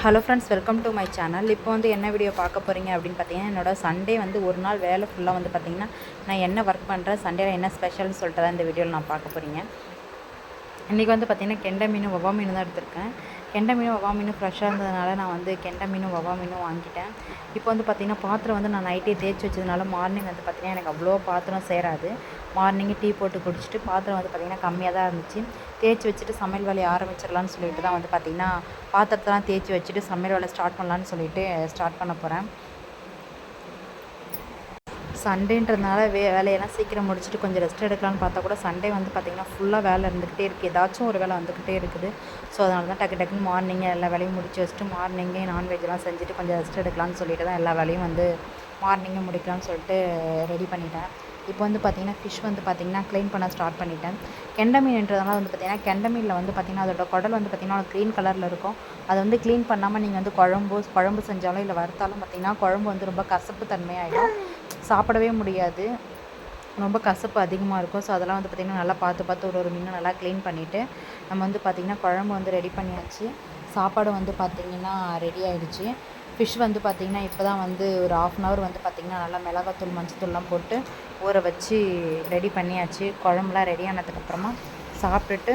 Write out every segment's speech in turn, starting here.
Hello friends welcome to my channel இப்போ வந்து என்ன வீடியோ பார்க்க போகிறீங்க அப்படின்னு பார்த்தீங்கன்னா என்னோட சண்டே வந்து ஒரு நாள் வேலை ஃபுல்லாக வந்து பார்த்தீங்கன்னா நான் என்ன ஒர்க் பண்ணுறேன் சண்டேல என்ன ஸ்பெஷல்னு சொல்லிட்டு தான் இந்த வீடியோவில் நான் பார்க்க போகிறீங்க இன்றைக்கி வந்து பார்த்திங்கன்னா கெண்டை மீன் வவ்வா மீன் தான் எடுத்திருக்கேன். கெண்டை மீனும் வவா மீனும் ஃப்ரெஷ்ஷாக இருந்ததுனால நான் வந்து கெண்டை மீனும் வவா மீனும் வாங்கிட்டேன். இப்போ வந்து பார்த்திங்கன்னா பாத்திரம் வந்து நான் நைட்டே தேய்ச்சி வச்சதுனால மார்னிங் வந்து பார்த்திங்கன்னா எனக்கு அவ்வளோ பாத்திரம் சேராது. மார்னிங் டீ போட்டு குடிச்சிட்டு பாத்திரம் வந்து பார்த்திங்கன்னா கம்மியாக தான் இருந்துச்சு. தேய்ச்சி வச்சுட்டு சமையல் வேலையை ஆரம்பிச்சிடலான்னு சொல்லிட்டு தான் வந்து பார்த்திங்கன்னா பாத்திரத்தெல்லாம் தேய்ச்சி வச்சுட்டு சமையல் வேலை ஸ்டார்ட் பண்ணலான்னு சொல்லிட்டு ஸ்டார்ட் பண்ண போகிறேன் சண்டேன்றதுனால வே வேலையெல்லாம் சீக்கிரம் முடிச்சுட்டு கொஞ்சம் ரெஸ்ட் எடுக்கலாம்னு பார்த்தா கூட சண்டே வந்து பார்த்திங்கன்னா ஃபுல்லாக வேலை இருந்துக்கிட்டே இருக்குது ஏதாச்சும் ஒரு வேலை வந்துக்கிட்டே இருக்குது. ஸோ அதனால தான் டக்கு டக்குன்னு மார்னிங்கே எல்லா வேலையும் முடிச்சு வச்சுட்டு மார்னிங்கே நான்வெஜ்லாம் செஞ்சுட்டு கொஞ்சம் ரெஸ்ட் எடுக்கலாம்னு சொல்லிட்டு தான் எல்லா வேலையும் வந்து மார்னிங்கே முடிக்கலாம்னு சொல்லிட்டு ரெடி பண்ணிட்டேன். இப்போ வந்து பார்த்திங்கன்னா ஃபிஷ் வந்து பார்த்திங்கன்னா க்ளீன் பண்ண ஸ்டார்ட் பண்ணிட்டேன். கெண்டை மீன்ன்றதுனால வந்து பார்த்திங்கன்னா கெண்டை மீனில் வந்து பார்த்திங்கன்னா அதோட குடல் வந்து பார்த்திங்கன்னா க்ரீன் கலரில் இருக்கும். அதை வந்து க்ளீன் பண்ணாமல் நீங்கள் வந்து குழம்பு குழம்பு செஞ்சாலும் இல்லை வறுத்தாலும் பார்த்திங்கன்னா குழம்பு வந்து ரொம்ப கசப்பு தன்மையாகிடும் சாப்பிடவே முடியாது. ரொம்ப கசப்பு அதிகமாக இருக்கும். ஸோ அதெல்லாம் வந்து பார்த்திங்கன்னா நல்லா பார்த்து பார்த்து ஒரு ஒரு மீனும் நல்லா க்ளீன் பண்ணிவிட்டு நம்ம வந்து பார்த்திங்கன்னா குழம்பு வந்து ரெடி பண்ணியாச்சு. சாப்பாடு வந்து பார்த்திங்கன்னா ரெடி ஆகிடுச்சி ஃபிஷ் வந்து பார்த்திங்கன்னா இப்போ தான் வந்து ஒரு ஆஃப் அன் ஹவர் வந்து பார்த்திங்கன்னா நல்லா மிளகாத்தூள் மஞ்சத்தூள்லாம் போட்டு ஊற வச்சு ரெடி பண்ணியாச்சு. குழம்புலாம் ரெடி ஆனதுக்கப்புறமா சாப்பிட்டுட்டு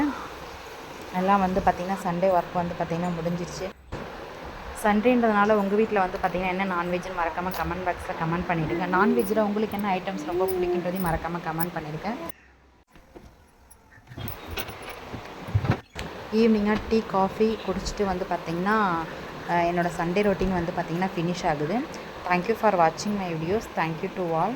எல்லாம் வந்து பார்த்திங்கன்னா சண்டே ஒர்க் வந்து பார்த்திங்கன்னா முடிஞ்சிருச்சு. சண்டேன்றதுனால உங்கள் வீட்டில் வந்து பார்த்திங்கன்னா என்ன நான்வெஜ்னு மறக்காமல் கமெண்ட் பாக்ஸில் கமெண்ட் பண்ணிவிடுங்க நான்வெஜ்ஜில் உங்களுக்கு என்ன ஐட்டம்ஸ் ரொம்ப பிடிக்குன்றதையும் மறக்காமல் கமெண்ட் பண்ணிவிடுங்க ஈவினிங்காக டீ காஃபி குடிச்சிட்டு வந்து பார்த்திங்கன்னா என்னோடய சண்டே ரொட்டீன் வந்து பார்த்திங்கன்னா ஃபினிஷ் ஆகுது. தேங்க்யூ ஃபார் வாட்சிங் my videos thank you to all